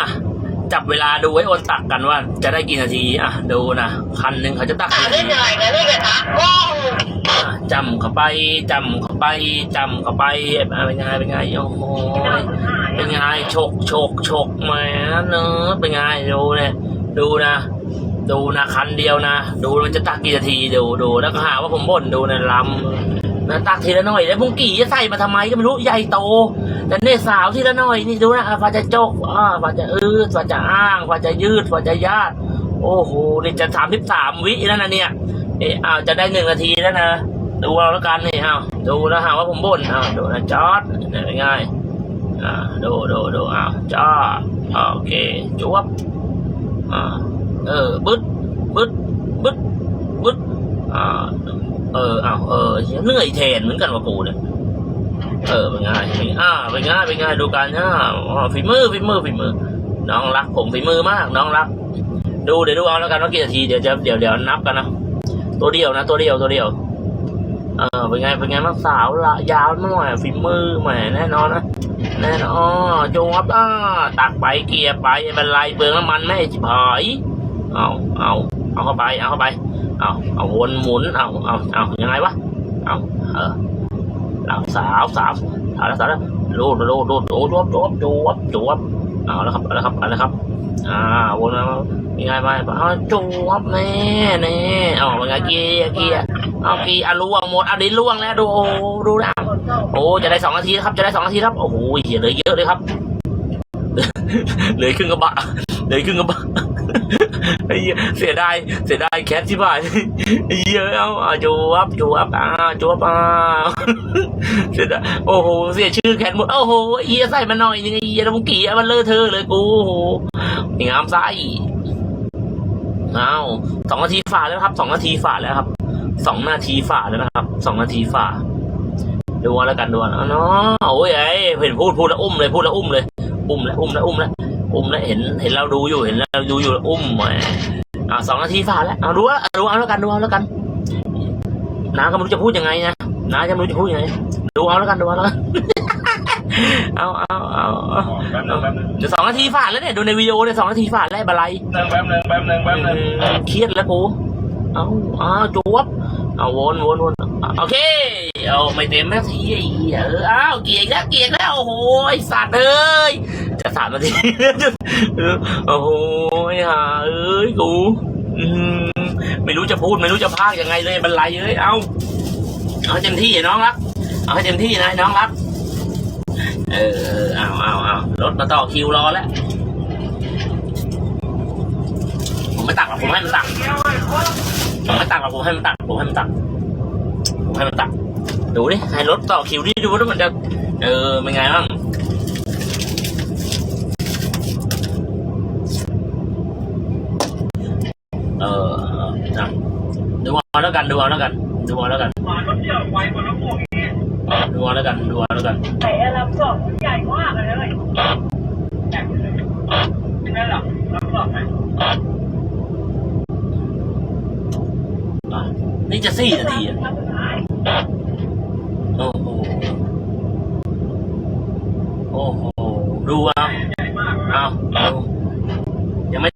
อะจับเวลาดูไว้โอนตักกันว่า จะได้กี่นาที อะ ดูนะคันหนึ่งเขาจะตักหากี่นาได้ทีเหนื่อยนะนี่กระทะว้าวอะจำเข้าไปจำเข้าไปจำเข้าไปอะเป็นไงเป็นไงโอ้โหเป็นไงฉกฉกฉกแหมาเนอะเป็นไงดูเนี่ยดูนะ ดูนะคันเดียวนะ ดูมันจะตักกี่นาทีดูดูแล้วก็หาว่าผมบ่นดูนะลำ นะตักทีละหน่อยแล้วพุงกี่จะใส่มาทำไมก็ไม่รู้ใหญ่โต แต่เนี่ยสาวทีละหน่อยนี่ดูนะอะฟ้าจะโจกอ่าฟ้าจะอืดฟ้าจะอ้างฟ้าจะยืดฟ้าจะยาดโอ้โหนี่จะสามสิบสามวิแล้วนะเนี่ยเอะอ้าวจะได้หนึ่งนาทีแล้วนะดูเอาแล้วกันนี่อ้าวดูแล้วหาว่าผมบ่นอ้าวดูนะจอดเนี่ยงอ่าดูดูดูอ้าวจอดอ่าโอเคจวบอ่าเออบึดบึดบึดบึดอ่า เอออ้าวเออเหนื่อยแทนเหมือนกันว่ากูเนี่ยเออเป็นไงเป็นอ่าเป็นไงเป็นไงดูกันอ่าอ๋อฝีมือฝีมือฝีมือ น้องรักผมฝีมือมาก น้องรัก ดูเดี๋ยวดูเอาแล้วกันว่ากี่นาทีเดี๋ยวจะเดี๋ยวเดี๋ยวนับกันนะตัวเดียวนะ ตัวเดียวตัวเดียว เออเป็นไงเป็นไงบ้างสาวละยาวหน่อยฝีมือแหมแน่นอนนะแน่นอนอ๋อจงครับอ่าตักไปเกียร์ไปเป็นไรเปลืองน้ำมันไม่ฉิบหายเอาเอา เอาเข้าไป เอาเข้าไป เอาเอาวนหมุน เอาเอาเอายังไงวะ เอาเออเอาสาวสาวสาวแล้วสาวแล้วรูดรูดรูดโอ้จวบจวบจวบจวบเอาแล้วครับเอาแล้วครับเอาแล้วครับ อ่าวนมายังไงไปเอาจวบแน่แน่เอาเป็นไงเกียเกียเอาเกียร์อะล่วงหมดอะดินล่วงแล้วดูดูนะโอ้จะได้สองนาทีครับ จะได้สองนาทีครับ โอ้โหเหี้ยเหลือเยอะเลยครับเหลือครึ่งกระบะเหลือครึ่งกระบะ ไอ้เหี้ยเสียดายเสียดายแคทที่บ้านไอ้เหี้ยเอาอะจวบจวบอ่าจวบอ่าเสียดายโอ้โหเสียชื่อแคทหมดโอ้โหไอ้เหี้ยใส่มาหน่อยนึงไอ้เหี้ยแล้วมึงกี่อะมันเลอะเทอะเลยกูโอ้โหงามไส้เอาสองนาทีฝ่าแล้วครับสองนาทีฝ่าแล้วครับสองนาทีฝ่าแล้วนะครับสองนาทีฝ่าดูเอาแล้วกันดูเอาเนาะโอ้ยไอ้เห็นพูดพูดแล้วอุ้มเลยพูดแล้วอุ้มเลย อุ้มแล้วอุ้มแล้วอุ้มแล้ว อุ้มแล้วเห็นเห็นเราดูอยู่เห็นเราดูอยู่แล้วอุ้มแหมอ่าสองนาทีฝ่าแล้วเอาดูว่าดูเอาแล้วกันดูเอาแล้วกันน้าก็ไม่รู้จะพูดยังไงนะน้าจะไม่รู้จะพูดยังไงดูเอาแล้วกันดูเอาแล้วกันเอาเอาเอาเอาแป๊บนึงแป๊บนึงเดี๋ยวสองนาทีฝ่าแล้วเนี่ยดูในวิดีโอเนี่ยสองนาทีฝ่าแล้วบะไรแป๊บนึงแป๊บนึงแป๊บนึงเครียดแล้วกูเอาเอาจวบเอาวนวนวนโอเคเอาไม่เต็มนาทีไอ้เหี้ยเอออ้าวเกียร์อีกแล้วเกียร์อีกแล้วโอ้โหไอ้สัตว์เอ้ย จะสามนาทีโอ้โหไอ้ห่าเอ้ยกูไม่รู้จะพูดไม่รู้จะพากยังไงเลยบรรลัยเอ้ยเอาเอาเต็มที่น้องรัก เอาให้เต็มที่นะน้องรักเออเออเอาเอาเอารถมาต่อคิวรอแล้วผมไม่ตักหรอกผมให้มันตักผมไม่ตักหรอกผมให้มันตักผมให้มันตักผมให้มันตักดูดิให้รถต่อคิวดิดูว่ามันจะ เออเป็นไงบ้างเออเออนะ ดูเอาแล้วกันดูเอาแล้วกันดูเอาแล้วกันมารถเที่ยวไวกว่าน้ำพวกนี้ดูเอาแล้วกันดูเอาแล้วกันแต่ลำสองใหญ่มากเลยใช่ไหมล่ะรับรองไหมอะนี่จะสี่นาทีอะทำสุดท้าย